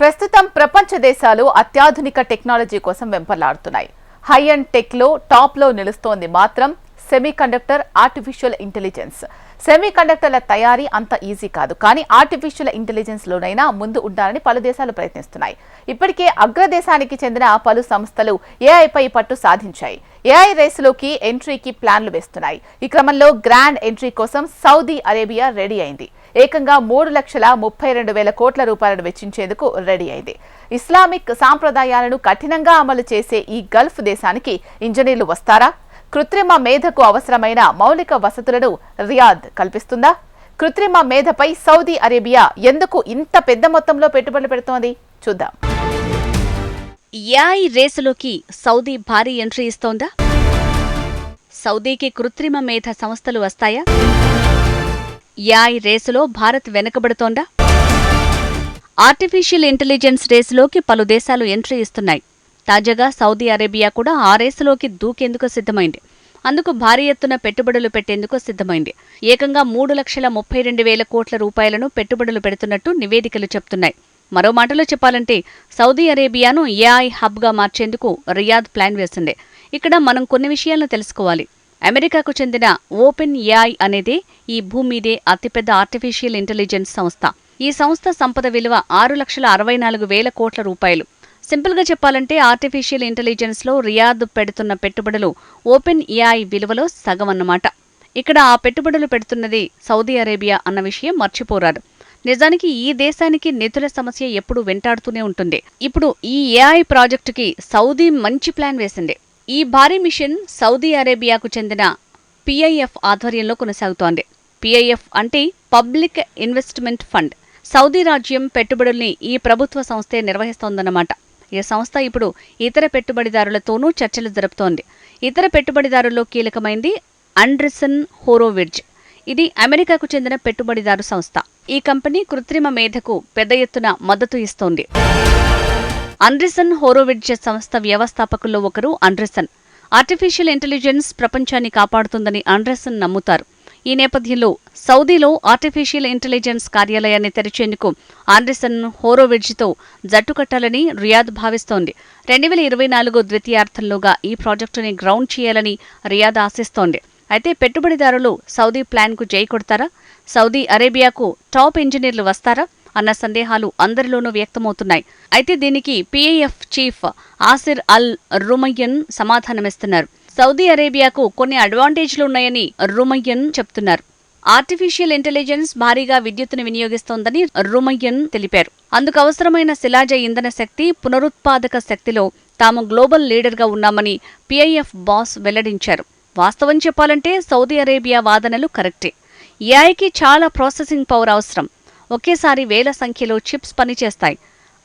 ప్రస్తుతం ప్రపంచ దేశాలు అత్యాధునిక టెక్నాలజీ కోసం వెంపర్లాడుతున్నాయి. హై అండ్ టెక్లో టాప్లో నిలుస్తోంది మాత్రం semiconductor artificial intelligence semi కండక్టర్ల తయారీ అంత ఈజీ కాదు కానీ ఆర్టిఫిషియల్ ఇంటెలిజెన్స్ లోనైనా ముందు ఉండాలని పలు దేశాలు ప్రయత్నిస్తున్నాయి. ఇప్పటికే అగ్రదేశానికి చెందిన పలు సంస్థలు ఏఐపై పట్టు సాధించాయి. ఏఐ రేసులోకి ఎంట్రీకి ప్లాన్లు వేస్తున్నాయి. ఈ క్రమంలో గ్రాండ్ ఎంట్రీ కోసం సౌదీ అరేబియా రెడీ అయింది. ఏకంగా మూడు లక్షల ముప్పై రెండు వేల కోట్ల రూపాయలను వెచ్చించేందుకు రెడీ అయింది. ఇస్లామిక్ సాంప్రదాయాలను కఠినంగా అమలు చేసే ఈ గల్ఫ్ దేశానికి ఇంజనీర్లు వస్తారా? కృత్రిమ మేధకు అవసరమైన మౌలిక వసతులను రియాద్ కల్పిస్తుందా? కృత్రిమ మేధపై సౌదీ అరేబియా ఎందుకు ఇంత పెద్ద మొత్తంలో పెట్టుబడులు పెడుతోంది? చూద్దాం. ఏఐ రేసులోకి సౌదీ భారీ ఎంట్రీ ఇస్తోందా? సౌదీకి కృత్రిమ మేధ సంస్థలు వస్తాయా? ఏఐ రేసులో భారత్ వెనుకబడుతోందా? ఆర్టిఫిషియల్ ఇంటెలిజెన్స్ రేసులోకి పలు దేశాలు ఎంట్రీ ఇస్తున్నాయి. తాజాగా సౌదీ అరేబియా కూడా ఆ రేసులోకి దూకేందుకు సిద్ధమైంది. అందుకు భారీ ఎత్తున పెట్టుబడులు పెట్టేందుకు సిద్ధమైంది. ఏకంగా మూడు లక్షల ముప్పై రెండు వేల కోట్ల రూపాయలను పెట్టుబడులు పెడుతున్నట్టు నివేదికలు చెప్తున్నాయి. మరో మాటలో చెప్పాలంటే సౌదీ అరేబియాను ఏఐ హబ్గా మార్చేందుకు రియాద్ ప్లాన్ వేసింది. ఇక్కడ మనం కొన్ని విషయాలను తెలుసుకోవాలి. అమెరికాకు చెందిన ఓపెన్ ఏఐ అనేది ఈ భూమిదే మీదే అతిపెద్ద ఆర్టిఫిషియల్ ఇంటెలిజెన్స్ సంస్థ. ఈ సంస్థ సంపద విలువ ఆరు లక్షల అరవై నాలుగు వేల కోట్ల రూపాయలు. సింపుల్గా చెప్పాలంటే ఆర్టిఫిషియల్ ఇంటెలిజెన్స్లో రియాద్ పెడుతున్న పెట్టుబడులు ఓపెన్ ఏఐ విలువలో సగం అన్నమాట ఇక్కడ ఆ పెట్టుబడులు పెడుతున్నది సౌదీ అరేబియా అన్న విషయం మర్చిపోరాదు. నిజానికి ఈ దేశానికి నిధుల సమస్య ఎప్పుడూ వెంటాడుతూనే ఉంటుంది. ఇప్పుడు ఈ ఏఐ ప్రాజెక్టుకి సౌదీ మంచి ప్లాన్ వేసింది. ఈ భారీ మిషన్ సౌదీ అరేబియాకు చెందిన పిఐఎఫ్ ఆధ్వర్యంలో కొనసాగుతోంది. పిఐఎఫ్ అంటే పబ్లిక్ ఇన్వెస్ట్మెంట్ ఫండ్. సౌదీ రాజ్యం పెట్టుబడుల్ని ఈ ప్రభుత్వ సంస్థే నిర్వహిస్తోందన్నమాట. ఈ సంస్థ ఇప్పుడు ఇతర పెట్టుబడిదారులతోనూ చర్చలు జరుపుతోంది. ఇతర పెట్టుబడిదారుల్లో కీలకమైంది అండ్రిసన్ హోరోవిడ్జ్. ఇది అమెరికాకు చెందిన పెట్టుబడిదారు సంస్థ. ఈ కంపెనీ కృత్రిమ మేధకు పెద్ద ఎత్తున మద్దతు ఇస్తోంది. అండ్రిసన్ హోరోవిడ్జ్ సంస్థ వ్యవస్థాపకుల్లో ఒకరు అండ్రిసన్ ఆర్టిఫిషియల్ ఇంటెలిజెన్స్ ప్రపంచాన్ని కాపాడుతుందని అండ్రిసన్ నమ్ముతారు. ఈ నేపథ్యంలో సౌదీలో ఆర్టిఫిషియల్ ఇంటెలిజెన్స్ కార్యాలయాన్ని తెరిచేందుకు ఆండ్రిసన్ హోరోవిడ్జ్తో జట్టు కట్టాలని రియాద్ భావిస్తోంది. రెండు వేల ఇరవై నాలుగు ద్వితీయార్థంలోగా ఈ ప్రాజెక్టుని గ్రౌండ్ చేయాలని రియాద్ ఆశిస్తోంది. అయితే పెట్టుబడిదారులు సౌదీ ప్లాన్కు జై కొడతారా? సౌదీ అరేబియాకు టాప్ ఇంజనీర్లు వస్తారా? అన్న సందేహాలు అందరిలోనూ వ్యక్తమవుతున్నాయి. అయితే దీనికి PAF chief Asir Al Rumayyan సమాధానమిస్తున్నారు. Saudi అరేబియాకు కొన్ని అడ్వాంటేజ్లు ఉన్నాయని రుమయ్యన్ చెప్తున్నారు. ఆర్టిఫిషియల్ ఇంటెలిజెన్స్ భారీగా విద్యుత్తును వినియోగిస్తోందని రుమయ్యన్ తెలిపారు. అందుకు అవసరమైన శిలాజ ఇంధన శక్తి పునరుత్పాదక శక్తిలో తాము గ్లోబల్ లీడర్గా ఉన్నామని పీఐఎఫ్ బాస్ వెల్లడించారు. వాస్తవం చెప్పాలంటే సౌదీ అరేబియా వాదనలు కరెక్టే. ఏఐకి చాలా ప్రాసెసింగ్ పవర్ అవసరం. ఒకేసారి వేల సంఖ్యలో చిప్స్ పనిచేస్తాయి.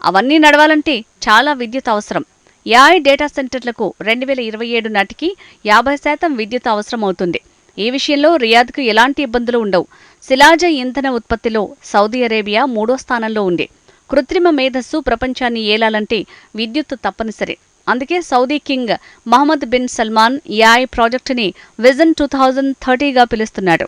అవన్నీ నడవాలంటే చాలా విద్యుత్ అవసరం. ఏఐ డేటా సెంటర్లకు రెండు వేల ఇరవై ఏడు నాటికి యాభై శాతం విద్యుత్ అవసరం అవుతుంది. ఈ విషయంలో రియాద్కు ఎలాంటి ఇబ్బందులు ఉండవు. శిలాజ ఇంధన ఉత్పత్తిలో సౌదీ అరేబియా మూడో స్థానంలో ఉంది. కృత్రిమ మేధస్సు ప్రపంచాన్ని ఏలాలంటే విద్యుత్ తప్పనిసరి. అందుకే Saudi king Mohammed bin Salman AI ప్రాజెక్టుని విజన్ టూ థౌజండ్ థర్టీగా పిలుస్తున్నాడు.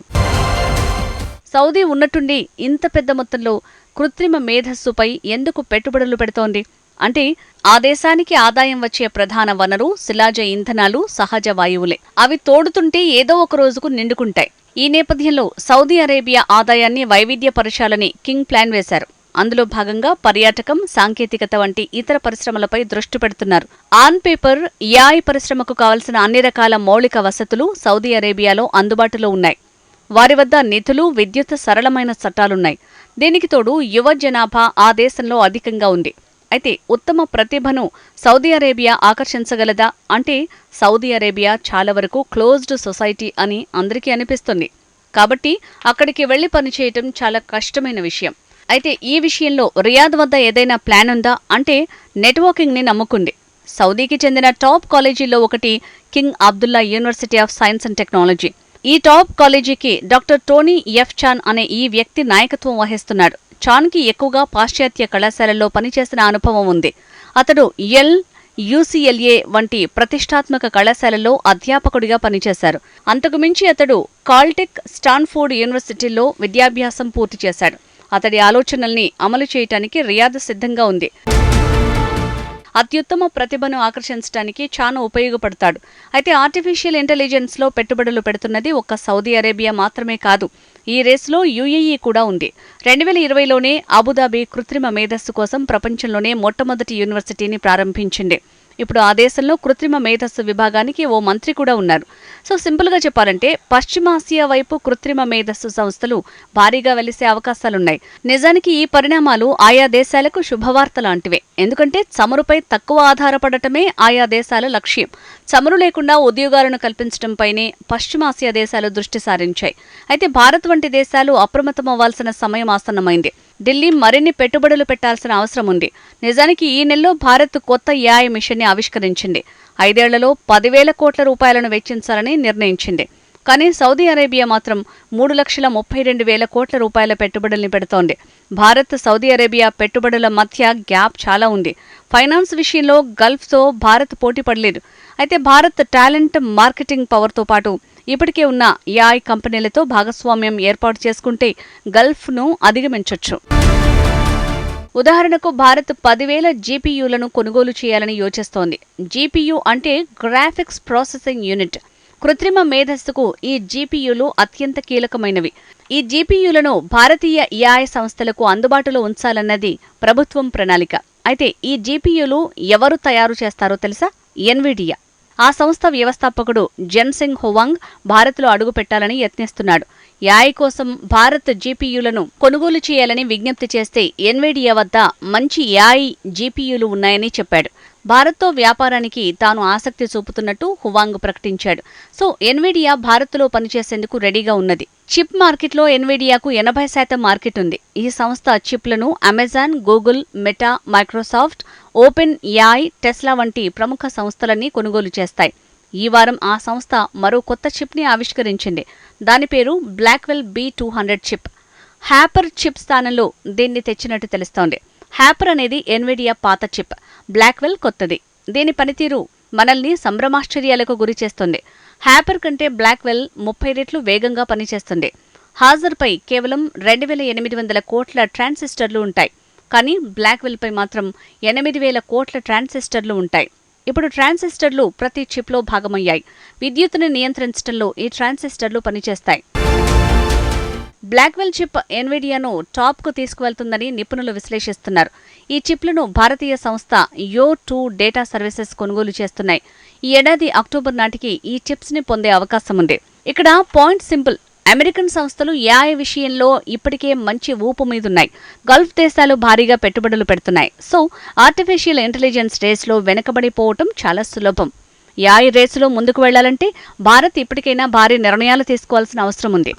సౌదీ ఉన్నట్టుండి ఇంత పెద్ద మొత్తంలో కృత్రిమ మేధస్సుపై ఎందుకు పెట్టుబడులు పెడుతోంది? అంటే ఆ దేశానికి ఆదాయం వచ్చే ప్రధాన వనరు శిలాజ ఇంధనాలు సహజ వాయువులే. అవి తోడుతుంటే ఏదో ఒక రోజుకు నిండుకుంటాయి. ఈ నేపథ్యంలో సౌదీ అరేబియా ఆదాయాన్ని వైవిధ్యపరచాలని కింగ్ ప్లాన్ వేశారు. అందులో భాగంగా పర్యాటకం సాంకేతికత వంటి ఇతర పరిశ్రమలపై దృష్టి పెడుతున్నారు. ఆన్ పేపర్ యాయ్ పరిశ్రమకు కావలసిన అన్ని రకాల మౌలిక వసతులు సౌదీ అరేబియాలో అందుబాటులో ఉన్నాయి. వారి వద్ద నిధులు విద్యుత్ సరళమైన చట్టాలున్నాయి. దీనికి తోడు యువ జనాభా ఆ దేశంలో అధికంగా ఉంది. అయితే ఉత్తమ ప్రతిభను సౌదీ అరేబియా ఆకర్షించగలదా? అంటే సౌదీ అరేబియా చాలా వరకు క్లోజ్డ్ సొసైటీ అని అందరికీ అనిపిస్తుంది. కాబట్టి అక్కడికి వెళ్ళి పనిచేయటం చాలా కష్టమైన విషయం. అయితే ఈ విషయంలో రియాద్ వద్ద ఏదైనా ప్లాన్ ఉందా? అంటే నెట్వర్కింగ్ని నమ్ముకుంది. సౌదీకి చెందిన టాప్ కాలేజీల్లో ఒకటి King Abdullah University of Science and Technology. ఈ టాప్ కాలేజీకి డాక్టర్ టోనీ ఎఫ్ చాన్ అనే ఈ వ్యక్తి నాయకత్వం వహిస్తున్నాడు. చాన్కి ఎక్కువగా పాశ్చాత్య కళాశాలల్లో పనిచేసిన అనుభవం ఉంది. అతడు ఎల్ యూసీఎల్ఏ వంటి ప్రతిష్టాత్మక కళాశాలలో అధ్యాపకుడిగా పనిచేశారు. అంతకుమించి అతడు కాల్టెక్ స్టాన్ఫోర్డ్ యూనివర్సిటీలో విద్యాభ్యాసం పూర్తి చేశాడు. అతడి ఆలోచనల్ని అమలు చేయటానికి రియాద్ సిద్ధంగా ఉంది. అత్యుత్తమ ప్రతిభను ఆకర్షించడానికి చాలా ఉపయోగపడతాడు. అయితే ఆర్టిఫిషియల్ ఇంటెలిజెన్స్లో పెట్టుబడులు పెడుతున్నది ఒక్క సౌదీ అరేబియా మాత్రమే కాదు. ఈ రేసులో యుఏఈ కూడా ఉంది. రెండు వేల ఇరవైలోనే అబుదాబి కృత్రిమ మేధస్సు కోసం ప్రపంచంలోనే మొట్టమొదటి యూనివర్సిటీని ప్రారంభించింది. ఇప్పుడు ఆ దేశంలో కృత్రిమ మేధస్సు విభాగానికి ఓ మంత్రి కూడా ఉన్నారు. సో సింపుల్గా చెప్పాలంటే పశ్చిమాసియా వైపు కృత్రిమ మేధస్సు సంస్థలు భారీగా వెలిసే అవకాశాలున్నాయి. నిజానికి ఈ పరిణామాలు ఆయా దేశాలకు శుభవార్త లాంటివే ఎందుకంటే చమురుపై తక్కువ ఆధారపడటమే ఆయా దేశాల లక్ష్యం. చమురు లేకుండా ఉద్యోగాలను కల్పించడంపైనే పశ్చిమాసియా దేశాలు దృష్టి సారించాయి. అయితే భారత్ వంటి దేశాలు అప్రమత్తమవ్వాల్సిన సమయం ఆసన్నమైంది. ఢిల్లీ మరిన్ని పెట్టుబడులు పెట్టాల్సిన అవసరం ఉంది. నిజానికి ఈ నెలలో భారత్ కొత్త ఏఐ మిషన్ని ఆవిష్కరించింది. ఐదేళ్ళలో పదివేల కోట్ల రూపాయలను వెచ్చించాలని నిర్ణయించింది. కానీ సౌదీ అరేబియా మాత్రం మూడు లక్షల ముప్పై రెండు వేల కోట్ల రూపాయల పెట్టుబడుల్ని పెడుతోంది. భారత్ సౌదీ అరేబియా పెట్టుబడుల మధ్య గ్యాప్ చాలా ఉంది. ఫైనాన్స్ విషయంలో గల్ఫ్తో భారత్ పోటీ పడలేదు. అయితే భారత్ టాలెంట్ మార్కెటింగ్ పవర్తో పాటు ఇప్పటికే ఉన్న ఏఐ కంపెనీలతో భాగస్వామ్యం ఏర్పాటు చేసుకుంటే గల్ఫ్ను అధిగమించొచ్చు. ఉదాహరణకు భారత్ పదివేల జీపీయూలను కొనుగోలు చేయాలని యోచిస్తోంది. జీపీయూ అంటే గ్రాఫిక్స్ ప్రాసెసింగ్ యూనిట్. కృత్రిమ మేధస్సుకు ఈ జీపీయూలు అత్యంత కీలకమైనవి. ఈ జీపీయూలను భారతీయ ఏఐ సంస్థలకు అందుబాటులో ఉంచాలన్నది ప్రభుత్వం ప్రణాళిక. అయితే ఈ జీపీయూలు ఎవరు తయారు చేస్తారో తెలుసా? ఎన్విడియా. ఆ సంస్థ వ్యవస్థాపకుడు జెన్సింగ్ హువాంగ్ భారత్లో అడుగుపెట్టాలని యత్నిస్తున్నాడు. యాయ్ కోసం భారత్ జీపీయూలను కొనుగోలు చేయాలని విజ్ఞప్తి చేస్తే ఎన్వీడియా వద్ద మంచి యాయ్ జీపీయూలు ఉన్నాయని చెప్పాడు. భారత్తో వ్యాపారానికి తాను ఆసక్తి చూపుతున్నట్టు హువాంగ్ ప్రకటించాడు. సో ఎన్విడియా భారత్లో పనిచేసేందుకు రెడీగా ఉన్నది. చిప్ మార్కెట్లో ఎన్విడియాకు ఎనభై శాతం మార్కెట్ ఉంది. ఈ సంస్థ చిప్లను Amazon Google Meta Microsoft OpenAI Tesla వంటి ప్రముఖ సంస్థలన్నీ కొనుగోలు చేస్తాయి. ఈ వారం ఆ సంస్థ మరో కొత్త చిప్ని ఆవిష్కరించింది. దాని పేరు Blackwell B two hundred chip Hopper chip స్థానంలో దీన్ని తెచ్చినట్టు తెలుస్తోంది. హ్యాపర్ అనేది ఎన్విడియా పాత చిప్ బ్లాక్వెల్ కొత్తది. దీని పనితీరు మనల్ని సంభ్రమాశ్చర్యాలకు గురి చేస్తుంది. హ్యాపర్ కంటే బ్లాక్వెల్ ముప్పై రెట్లు వేగంగా పనిచేస్తుంది. హాజర్పై కేవలం రెండు వేల ఎనిమిది వందల కోట్ల ట్రాన్సిస్టర్లు ఉంటాయి. కానీ బ్లాక్వెల్పై మాత్రం ఎనిమిది వేల కోట్ల ట్రాన్సిస్టర్లు ఉంటాయి. ఇప్పుడు ట్రాన్సిస్టర్లు ప్రతి చిప్లో భాగమయ్యాయి. విద్యుత్తును నియంత్రించడంలో ఈ ట్రాన్సిస్టర్లు పనిచేస్తాయి. బ్లాక్వెల్ చిప్ ఎన్విడియాను టాప్కు తీసుకువెళ్తుందని నిపుణులు విశ్లేషిస్తున్నారు. ఈ చిప్లను భారతీయ సంస్థ యో టూ డేటా సర్వీసెస్ కొనుగోలు చేస్తున్నాయి. ఈ ఏడాది అక్టోబర్ నాటికి ఈ చిప్స్ని పొందే అవకాశం ఉంది ఇక్కడ పాయింట్ సింపుల్ అమెరికన్ సంస్థలు ఏఐ విషయంలో ఇప్పటికే మంచి ఊపు మీదున్నాయి. గల్ఫ్ దేశాలు భారీగా పెట్టుబడులు పెడుతున్నాయి. సో ఆర్టిఫిషియల్ ఇంటెలిజెన్స్ రేస్లో వెనుకబడిపోవటం చాలా సులభం. ఏఐ రేసులో ముందుకు వెళ్ళాలంటే భారత్ ఇప్పటికైనా భారీ నిర్ణయాలు తీసుకోవాల్సిన అవసరం ఉంది.